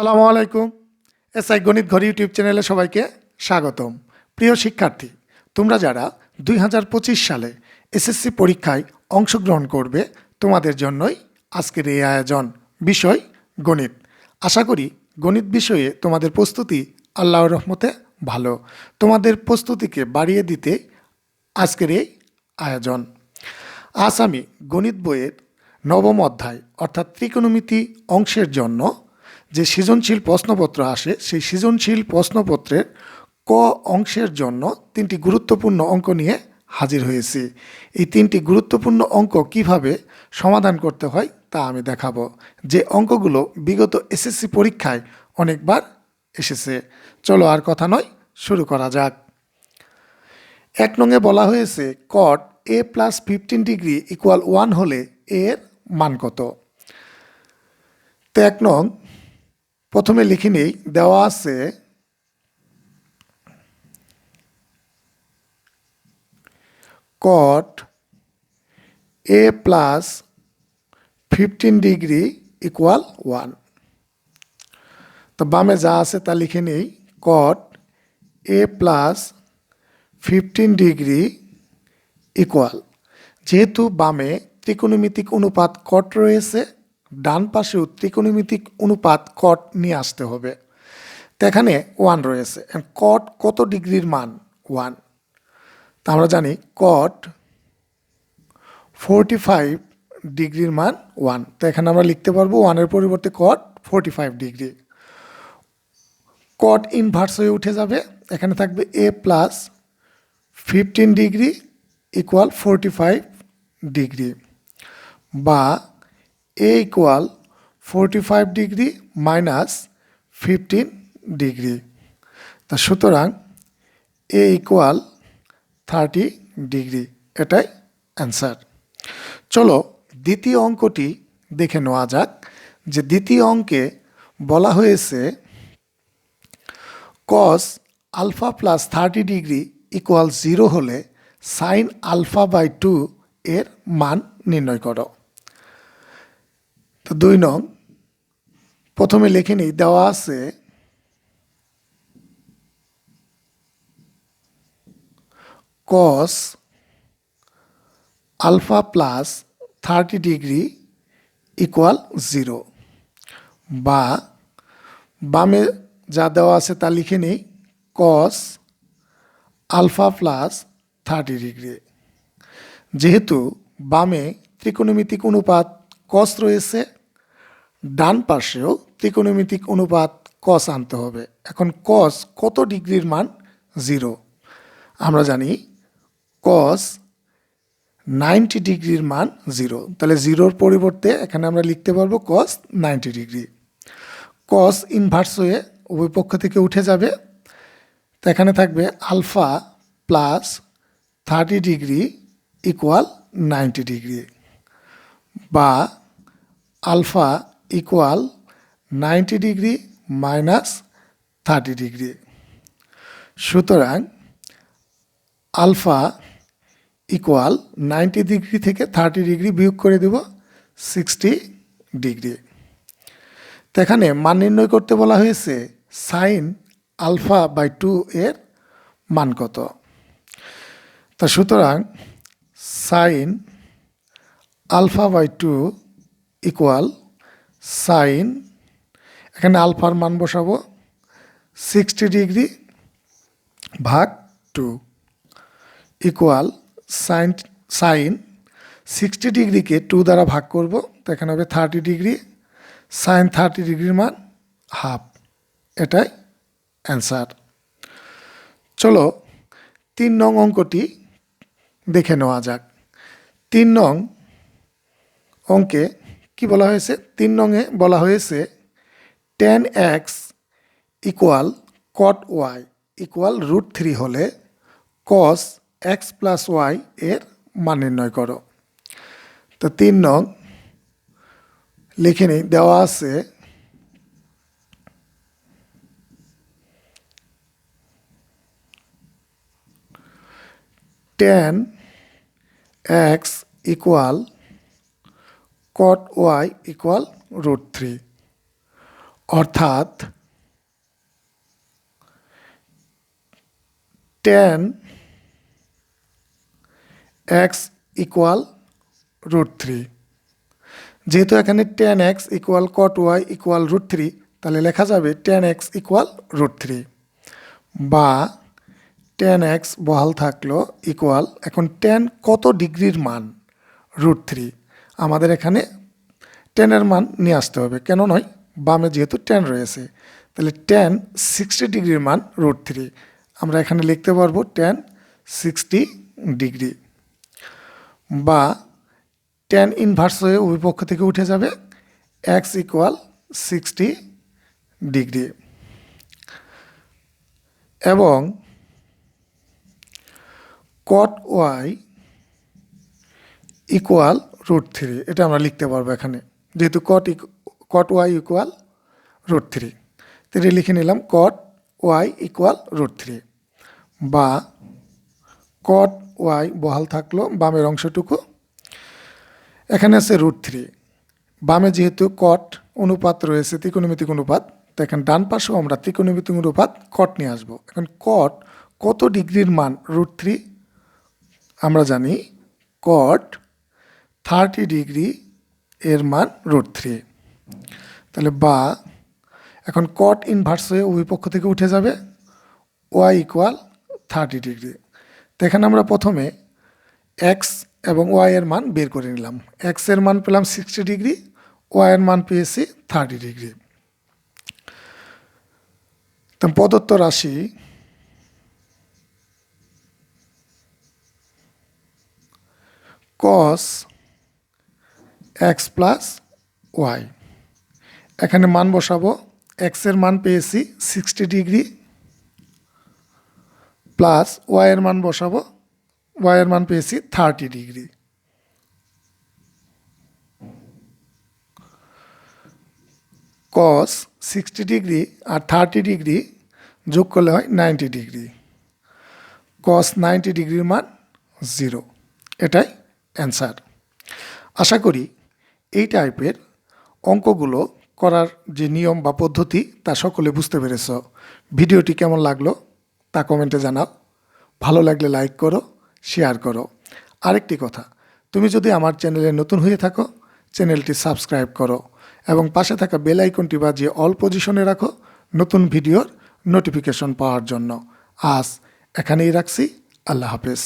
সালামু আলাইকুম। এসআই গণিত ঘর ইউটিউব চ্যানেলে সবাইকে স্বাগতম। প্রিয় শিক্ষার্থী, তোমরা যারা দুই হাজার পঁচিশ সালে এসএসসি পরীক্ষায় অংশগ্রহণ করবে, তোমাদের জন্যই আজকের এই আয়োজন, বিষয় গণিত। আশা করি গণিত বিষয়ে তোমাদের প্রস্তুতি আল্লাহর রহমতে ভালো। তোমাদের প্রস্তুতিকে বাড়িয়ে দিতে আজকের এই আয়োজন। আজ আমি গণিত বইয়ের নবম অধ্যায়, অর্থাৎ ত্রিকোণমিতি অংশের জন্য যে সৃজনশীল প্রশ্নপত্র আসে, সেই সৃজনশীল প্রশ্নপত্রের ক অংশের জন্য তিনটি গুরুত্বপূর্ণ অঙ্ক নিয়ে হাজির হয়েছি। এই তিনটি গুরুত্বপূর্ণ অঙ্ক কীভাবে সমাধান করতে হয় তা আমি দেখাবো। যে অঙ্কগুলো বিগত এসএসসি পরীক্ষায় অনেকবার এসেছে। চলো আর কথা নয়, শুরু করা যাক। এক নঙে বলা হয়েছে cot A plus fifteen degree equal one হলে এর মান কত? তো এক নং প্রথমে লিখে নেই, দেওয়া আছে cot A plus fifteen degree equal one তো বামে যা আছে তা লিখে নেই cot A plus fifteen degree equal যেহেতু বামে ত্রিকোণমিতিক অনুপাত কট রয়েছে ডান পাশেও ত্রিকোণমিতিক অনুপাত কট নিয়ে আসতে হবে। তো এখানে ওয়ান রয়েছে। কট কত ডিগ্রির মান? ওয়ান তা আমরা জানি কট ফোরটি ফাইভ ডিগ্রির মান ওয়ান তো এখানে আমরা লিখতে পারব ওয়ানের পরিবর্তে cot forty five degree. Cot inverse হয়ে উঠে যাবে। এখানে থাকবে A plus fifteen degree equal forty five degree. বা A equal forty five degree minus fifteen degree তা সুতরাং এ ইকুয়াল থার্টি ডিগ্রি এটাই অ্যান্সার চলো দ্বিতীয় অঙ্কটি দেখে নেওয়া যাক যে দ্বিতীয় অঙ্কে বলা হয়েছে cos alpha plus thirty degree equal zero হলে সাইন আলফা বাই টু এর মান নির্ণয় করো। তো দুই নং, প্রথমে লিখে নিই দেওয়া আছে cos alpha plus thirty degree equal zero বা বামে যা দেওয়া আছে তা লিখে নিই cos alpha plus thirty degree যেহেতু বামে ত্রিকোণমিতিক অনুপাত কস রয়েছে ডান পাশেও ত্রিকোণমিতিক অনুপাত কস আনতে হবে। এখন কস কত ডিগ্রির মান? জিরো আমরা জানি কস নাইনটি ডিগ্রির মান জিরো তাহলে জিরোর পরিবর্তে এখানে আমরা লিখতে পারব cos ninety degree. Cos inverse হয়ে উভয় পক্ষ থেকে উঠে যাবে। তো এখানে থাকবে alpha plus thirty degree equal ninety degree. বা alpha equal ninety degree minus thirty degree সুতরাং আলফা ইকুয়াল নাইনটি ডিগ্রি থেকে থার্টি ডিগ্রি বিয়োগ করে দেব সিক্সটি ডিগ্রি এখানে মান নির্ণয় করতে বলা হয়েছে সাইন আলফা বাই টু এর মান কত? তা সুতরাং sine alpha by two equal sine, এখানে আলফার মান বসাবো, সিক্সটি ডিগ্রি ভাগ two equal sine sine, sixty ডিগ্রিকে two দ্বারা ভাগ করব, তো এখানে হবে থার্টি ডিগ্রি, সাইন থার্টি ডিগ্রির মান হাফ, এটাই অ্যান্সার। চলো, তিন নং অঙ্কটি দেখে নেওয়া যাক। তিন নং অঙ্কে কি বলা হয়েছে? তিন নংয়ে বলা হয়েছে tan x equal cot y equal root three হলে কস এক্স প্লাস ওয়াই এর মান নির্ণয় করো। তো তিন নং লিখে নিই, দেওয়া আছে tan x equal cot y equal root three অর্থাৎ tan x equal root three যেহেতু এখানে tan x equal cot y equal root three তাহলে লেখা যাবে tan x equal root three বা টেন এক্স বহাল থাকল ইকুয়াল এখন টেন কত ডিগ্রির মান? রুট থ্রি আমাদের এখানে টেনের মান নিয়ে আসতে হবে। কেন নয়? বামে যেহেতু টেন রয়েছে, তাহলে টেন সিক্সটি ডিগ্রির মান রুট থ্রি আমরা এখানে লিখতে পারব টেন সিক্সটি ডিগ্রি বা টেন ইনভার্স হয়ে উভয় থেকে উঠে যাবে এক্স ইকুয়াল সিক্সটি ডিগ্রি এবং cot y equal root three এটা আমরা লিখতে পারব এখানে। যেহেতু cot cot y equal root three তো এটা লিখে নিলাম cot y equal root three বা কট ওয়াই বহাল থাকল বামের অংশটুকু। এখানে আছে রুট থ্রি বামে যেহেতু কট অনুপাত রয়েছে, ত্রিকোণমিতিক অনুপাত, তো এখানে ডান পাশেও আমরা ত্রিকোণমিতিক অনুপাত কট নিয়ে আসব। এখন কট কত ডিগ্রির মান? রুট থ্রি আমরা জানি কট থার্টি ডিগ্রি এর মান রুট থ্রি। তাহলে বা এখন কট ইনভার্স হয়ে উভয় পক্ষ থেকে উঠে যাবে ওয়াই ইকুয়াল থার্টি ডিগ্রি। তো এখানে আমরা প্রথমে এক্স এবং ওয়াই এর মান বের করে নিলাম। এক্সের মান পেলাম সিক্সটি ডিগ্রি ওয়াই এর মান পেয়েছি থার্টি ডিগ্রি। তো প্রদত্ত রাশি কস এক্স প্লাস ওয়াই এখানে মান বসাবো। এক্সের মান পেয়েছি সিক্সটি ডিগ্রি প্লাস ওয়াইয়ের মান বসাবো। ওয়াইয়ের মান পেয়েছি thirty degree cos sixty degree আর থার্টি ডিগ্রি যোগ করলে হয় নাইনটি ডিগ্রি কস নাইনটি ডিগ্রির মান জিরো এটাই অ্যান্সার আশা করি এই টাইপের অঙ্কগুলো করার যে নিয়ম বা পদ্ধতি তা সকলে বুঝতে পেরেছ। ভিডিওটি কেমন লাগল তা কমেন্টে জানাও। ভালো লাগলে লাইক করো, শেয়ার করো। আরেকটি কথা, তুমি যদি আমার চ্যানেলে নতুন হয়ে থাকো, চ্যানেলটি সাবস্ক্রাইব করো এবং পাশে থাকা বেল আইকনটি বাজিয়ে অল পজিশনে রাখো নতুন ভিডিওর নোটিফিকেশন পাওয়ার জন্য। আজ এখানেই রাখছি, আল্লাহ হাফেজ।